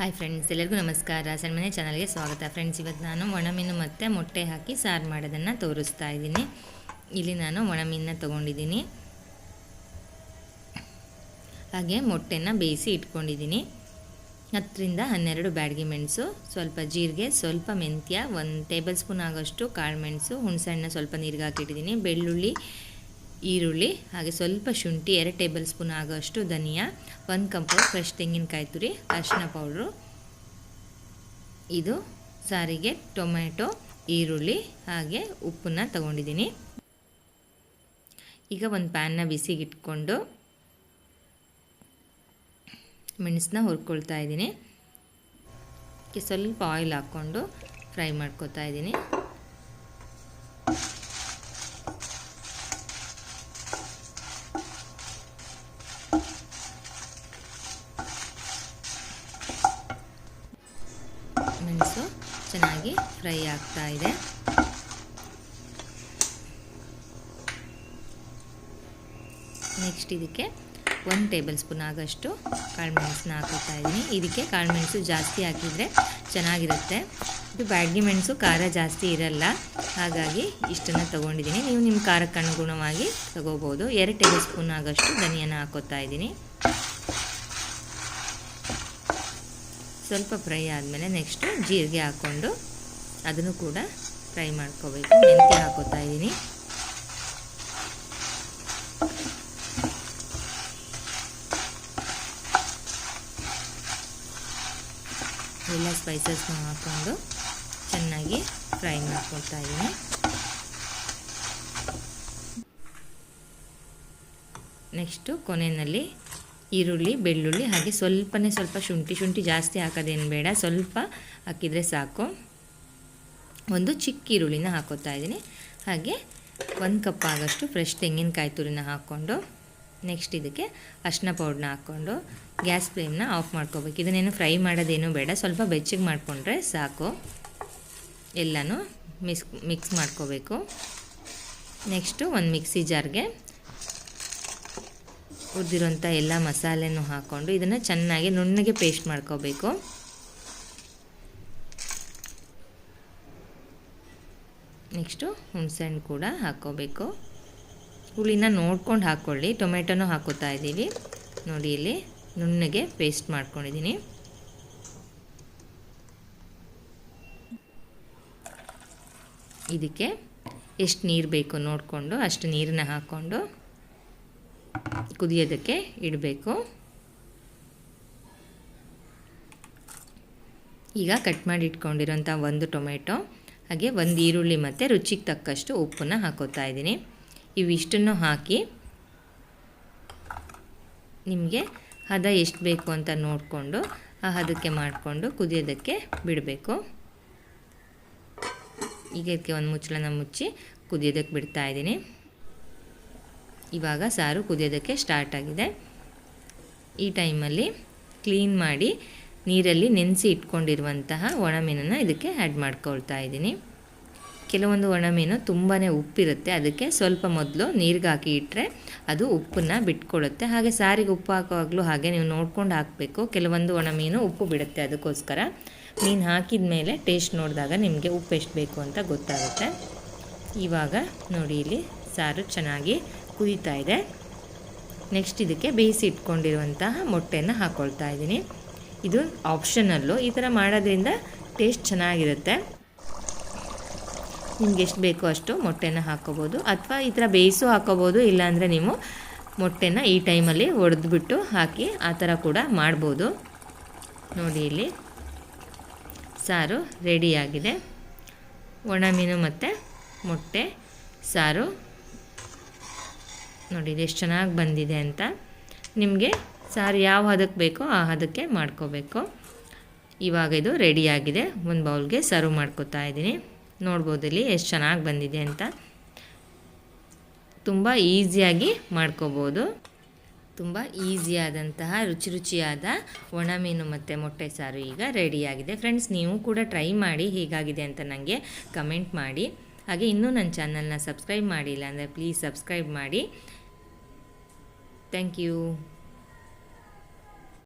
Hi friends ಎಲ್ಲರಿಗೂ ನಮಸ್ಕಾರ. ಸಣ್ಮನೆ ಚಾನಲ್ಗೆ ಸ್ವಾಗತ. ಫ್ರೆಂಡ್ಸ್ ಇವತ್ತು ನಾನು ಒಣಮೀನು ಮತ್ತು ಮೊಟ್ಟೆ ಹಾಕಿ ಸಾರು ಮಾಡೋದನ್ನು ತೋರಿಸ್ತಾ ಇದ್ದೀನಿ. ಇಲ್ಲಿ ನಾನು ಒಣಮೀನನ್ನ ತೊಗೊಂಡಿದ್ದೀನಿ. ಹಾಗೆ ಮೊಟ್ಟೆನ ಬೇಯಿಸಿ ಇಟ್ಕೊಂಡಿದ್ದೀನಿ. ಹತ್ತರಿಂದ ಹನ್ನೆರಡು ಬ್ಯಾಡಗಿ ಮೆಣಸು, ಸ್ವಲ್ಪ ಜೀರಿಗೆ, ಸ್ವಲ್ಪ ಮೆಂತ್ಯ, ಒಂದು ಟೇಬಲ್ ಸ್ಪೂನ್ ಆಗೋಷ್ಟು ಕಾಳು ಮೆಣಸು, ಹುಣಸೆಹಣ್ಣು ಸ್ವಲ್ಪ ನೀರಿಗೆ ಹಾಕಿಟ್ಟಿದ್ದೀನಿ ಬೆಳ್ಳುಳ್ಳಿ ಈರುಳ್ಳಿ, ಹಾಗೆ ಸ್ವಲ್ಪ ಶುಂಠಿ, ಎರಡು ಟೇಬಲ್ ಸ್ಪೂನ್ ಆಗೋಷ್ಟು ಧನಿಯಾ, ಒಂದು ಕಪ್ ಫ್ರೆಶ್ ತೆಂಗಿನಕಾಯಿ ತುರಿ, ಅರಿಶಿನ ಪೌಡ್ರು. ಇದು ಸಾರಿಗೆ ಟೊಮೆಟೊ ಈರುಳ್ಳಿ, ಹಾಗೆ ಉಪ್ಪನ್ನ ತಗೊಂಡಿದ್ದೀನಿ. ಈಗ ಒಂದು ಪ್ಯಾನ್ನ ಬಿಸಿಗಿಟ್ಕೊಂಡು ಮೆಣಸನ್ನ ಹುರ್ಕೊಳ್ತಾ ಇದ್ದೀನಿ. ಸ್ವಲ್ಪ ಆಯಿಲ್ ಹಾಕ್ಕೊಂಡು ಫ್ರೈ ಮಾಡ್ಕೋತಾ ಇದ್ದೀನಿ. ಮೆಣಸು ಚೆನ್ನಾಗಿ ಫ್ರೈ ಆಗ್ತಾ ಇದೆ. ನೆಕ್ಸ್ಟ್ ಇದಕ್ಕೆ ಒಂದು ಟೇಬಲ್ ಸ್ಪೂನ್ ಆಗೋಷ್ಟು ಕಾಳುಮೆಣಸನ್ನ ಹಾಕೋತಾ ಇದ್ದೀನಿ ಇದಕ್ಕೆ ಕಾಳುಮೆಣಸು ಜಾಸ್ತಿ ಹಾಕಿದರೆ ಚೆನ್ನಾಗಿರುತ್ತೆ. ಇದು ಬ್ಯಾಡ್ಗಿ ಮೆಣಸು, ಖಾರ ಜಾಸ್ತಿ ಇರಲ್ಲ. ಹಾಗಾಗಿ ಇಷ್ಟನ್ನು ತೊಗೊಂಡಿದ್ದೀನಿ ನೀವು ನಿಮ್ಮ ಖಾರಕ್ಕೆ ಅನುಗುಣವಾಗಿ ತಗೋಬೋದು. ಎರಡು ಟೇಬಲ್ ಸ್ಪೂನ್ ಆಗೋಷ್ಟು ಧನಿಯನ್ನು ಹಾಕೋತಾ ಇದ್ದೀನಿ ಸ್ವಲ್ಪ ಫ್ರೈ ಆದಮೇಲೆ ನೆಕ್ಸ್ಟು ಜೀರಿಗೆ ಹಾಕ್ಕೊಂಡು ಅದನ್ನು ಕೂಡ ಫ್ರೈ ಮಾಡ್ಕೋಬೇಕು. ಮೆಂತ್ಯ ಹಾಕೋತಾ ಇದ್ದೀನಿ. ಎಲ್ಲ ಸ್ಪೈಸಸ್ನ ಹಾಕ್ಕೊಂಡು ಚೆನ್ನಾಗಿ ಫ್ರೈ ಮಾಡ್ಕೊಳ್ತಾ ಇದ್ದೀನಿ. ನೆಕ್ಸ್ಟು ಕೊನೆಯಲ್ಲಿ ಈರುಳ್ಳಿ, ಬೆಳ್ಳುಳ್ಳಿ ಹಾಗೆ ಸ್ವಲ್ಪನೇ ಸ್ವಲ್ಪ ಶುಂಠಿ. ಶುಂಠಿ ಜಾಸ್ತಿ ಹಾಕೋದೇನು ಬೇಡ, ಸ್ವಲ್ಪ ಹಾಕಿದರೆ ಸಾಕು. ಒಂದು ಚಿಕ್ಕ ಈರುಳ್ಳಿನ ಹಾಕೋತಾ ಇದ್ದೀನಿ. ಹಾಗೆ ಒಂದು ಕಪ್ ಆಗೋಷ್ಟು ಫ್ರೆಶ್ ತೆಂಗಿನಕಾಯಿ ತುರಿನ ಹಾಕ್ಕೊಂಡು ನೆಕ್ಸ್ಟ್ ಇದಕ್ಕೆ ಅರ್ಶಿನ ಪೌಡ್ರನ್ನ ಹಾಕ್ಕೊಂಡು, ಗ್ಯಾಸ್ ಫ್ಲೇಮ್ನ ಆಫ್ ಮಾಡ್ಕೋಬೇಕು. ಇದನ್ನೇನು ಫ್ರೈ ಮಾಡೋದೇನು ಬೇಡ, ಸ್ವಲ್ಪ ಬೆಚ್ಚಗೆ ಮಾಡಿಕೊಂಡ್ರೆ ಸಾಕು. ಎಲ್ಲನೂ ಮಿಕ್ಸ್ ಮಿಕ್ಸ್ ಮಾಡ್ಕೋಬೇಕು. ನೆಕ್ಸ್ಟು ಒಂದು ಮಿಕ್ಸಿ ಜಾರ್ಗೆ ಹುರಿದಿರೋಂಥ ಎಲ್ಲ ಮಸಾಲೆನೂ ಹಾಕ್ಕೊಂಡು ಇದನ್ನು ಚೆನ್ನಾಗಿ ನುಣ್ಣಗೆ ಪೇಸ್ಟ್ ಮಾಡ್ಕೋಬೇಕು. ನೆಕ್ಸ್ಟು ಹುಣಸೆಹಣ್ಣು ಕೂಡ ಹಾಕ್ಕೋಬೇಕು ಹುಳಿನ ನೋಡ್ಕೊಂಡು ಹಾಕ್ಕೊಳ್ಳಿ ಟೊಮೆಟೊನೂ ಹಾಕೋತಾ ಇದ್ದೀವಿ. ನೋಡಿ ಇಲ್ಲಿ ನುಣ್ಣಗೆ ಪೇಸ್ಟ್ ಮಾಡ್ಕೊಂಡಿದ್ದೀನಿ. ಇದಕ್ಕೆ ಎಷ್ಟು ನೀರು ಬೇಕು ನೋಡಿಕೊಂಡು, ಅಷ್ಟು ನೀರನ್ನ ಹಾಕ್ಕೊಂಡು ಕುದಿಯೋದಕ್ಕೆ ಇಡಬೇಕು. ಈಗ ಕಟ್ ಮಾಡಿ ಇಟ್ಕೊಂಡಿರೋಂಥ ಒಂದು ಟೊಮೆಟೊ, ಹಾಗೆ ಒಂದು ಈರುಳ್ಳಿ ಮತ್ತು ರುಚಿಗೆ ತಕ್ಕಷ್ಟು ಉಪ್ಪನ್ನು ಹಾಕೋತಾ ಇದ್ದೀನಿ. ಇವಿಷ್ಟನ್ನು ಹಾಕಿ ನಿಮಗೆ ಹದ ಎಷ್ಟು ಬೇಕು ಅಂತ ನೋಡಿಕೊಂಡು ಆ ಹದಕ್ಕೆ ಮಾಡಿಕೊಂಡು ಕುದಿಯೋದಕ್ಕೆ ಬಿಡಬೇಕು. ಈಗ ಇದಕ್ಕೆ ಒಂದು ಮುಚ್ಚಳನ ಮುಚ್ಚಿ ಕುದಿಯೋದಕ್ಕೆ ಬಿಡ್ತಾ ಇದ್ದೀನಿ. ಇವಾಗ ಸಾರು ಕುದಿಯೋದಕ್ಕೆ ಸ್ಟಾರ್ಟ್ ಆಗಿದೆ. ಈ ಟೈಮಲ್ಲಿ ಕ್ಲೀನ್ ಮಾಡಿ ನೀರಲ್ಲಿ ನೆನೆಸಿ ಇಟ್ಕೊಂಡಿರುವಂತಹ ಒಣಮೀನನ್ನು ಇದಕ್ಕೆ ಆ್ಯಡ್ ಮಾಡ್ಕೊಳ್ತಾ ಇದ್ದೀನಿ. ಕೆಲವೊಂದು ಒಣಮೀನು ತುಂಬಾ ಉಪ್ಪಿರುತ್ತೆ. ಅದಕ್ಕೆ ಸ್ವಲ್ಪ ಮೊದಲು ನೀರಿಗೆ ಹಾಕಿ ಇಟ್ಟರೆ ಅದು ಉಪ್ಪನ್ನು ಬಿಟ್ಕೊಳ್ಳುತ್ತೆ ಹಾಗೆ ಸಾರಿಗೆ ಉಪ್ಪು ಹಾಕುವಾಗಲೂ ಹಾಗೆ ನೀವು ನೋಡ್ಕೊಂಡು ಹಾಕಬೇಕು. ಕೆಲವೊಂದು ಒಣಮೀನು ಉಪ್ಪು ಬಿಡುತ್ತೆ ಅದಕ್ಕೋಸ್ಕರ. ಮೀನು ಹಾಕಿದ ಮೇಲೆ ಟೇಸ್ಟ್ ನೋಡಿದಾಗ ನಿಮಗೆ ಉಪ್ಪು ಎಷ್ಟು ಬೇಕು ಅಂತ ಗೊತ್ತಾಗುತ್ತೆ. ಇವಾಗ ನೋಡಿ ಇಲ್ಲಿ ಸಾರು ಚೆನ್ನಾಗಿ ಕುದೀತಾ ಇದೆ. ನೆಕ್ಸ್ಟ್ ಇದಕ್ಕೆ ಬೇಯಿಸಿ ಇಟ್ಕೊಂಡಿರುವಂತಹ ಮೊಟ್ಟೆಯನ್ನು ಹಾಕ್ಕೊಳ್ತಾ ಇದ್ದೀನಿ. ಇದು ಆಪ್ಷನಲ್ಲು ಈ ಥರ ಮಾಡೋದ್ರಿಂದ ಟೇಸ್ಟ್ ಚೆನ್ನಾಗಿರುತ್ತೆ. ನಿಮ್ಗೆ ಎಷ್ಟು ಬೇಕೋ ಅಷ್ಟು ಮೊಟ್ಟೆನ ಹಾಕೋಬೋದು. ಅಥವಾ ಈ ಥರ ಬೇಯಿಸು ಹಾಕೋಬೋದು. ಇಲ್ಲಾಂದರೆ ನೀವು ಮೊಟ್ಟೆನ ಈ ಟೈಮಲ್ಲಿ ಒಡೆದ್ಬಿಟ್ಟು ಹಾಕಿ ಆ ಥರ ಕೂಡ ಮಾಡ್ಬೋದು. ನೋಡಿ ಇಲ್ಲಿ. ಸಾರು ರೆಡಿಯಾಗಿದೆ ಒಣ ಮೀನು ಮತ್ತು ಮೊಟ್ಟೆ, ಸಾರು ನೋಡಿ ಎಷ್ಟು ಚೆನ್ನಾಗಿ ಬಂದಿದೆ ಅಂತ. ನಿಮಗೆ ಸಾರು ಯಾವ ಹದಕ್ಕೆ ಬೇಕೋ ಆ ಹದಕ್ಕೆ ಮಾಡ್ಕೋಬೇಕು. ಇವಾಗ ಇದು ರೆಡಿಯಾಗಿದೆ ಒಂದು ಬೌಲ್ಗೆ ಸರ್ವ್ ಮಾಡ್ಕೋತಾ ಇದ್ದೀನಿ. ನೋಡ್ಬೋದು ಇಲ್ಲಿ ಎಷ್ಟು ಚೆನ್ನಾಗಿ ಬಂದಿದೆ ಅಂತ. ತುಂಬ ಈಸಿಯಾಗಿ ಮಾಡ್ಕೋಬೋದು. ತುಂಬ ಈಸಿಯಾದಂತಹ, ರುಚಿ ರುಚಿಯಾದ ಒಣ ಮೀನು ಮತ್ತು ಮೊಟ್ಟೆ ಸಾರು ಈಗ ರೆಡಿಯಾಗಿದೆ ಫ್ರೆಂಡ್ಸ್ ನೀವು ಕೂಡ ಟ್ರೈ ಮಾಡಿ ಹೇಗಾಗಿದೆ ಅಂತ ನನಗೆ ಕಮೆಂಟ್ ಮಾಡಿ. ಹಾಗೆ ಇನ್ನೂ ನನ್ನ ಚಾನಲ್ನ ಸಬ್ಸ್ಕ್ರೈಬ್ ಮಾಡಿಲ್ಲ ಅಂದರೆ ಪ್ಲೀಸ್ ಸಬ್ಸ್ಕ್ರೈಬ್ ಮಾಡಿ. Thank you.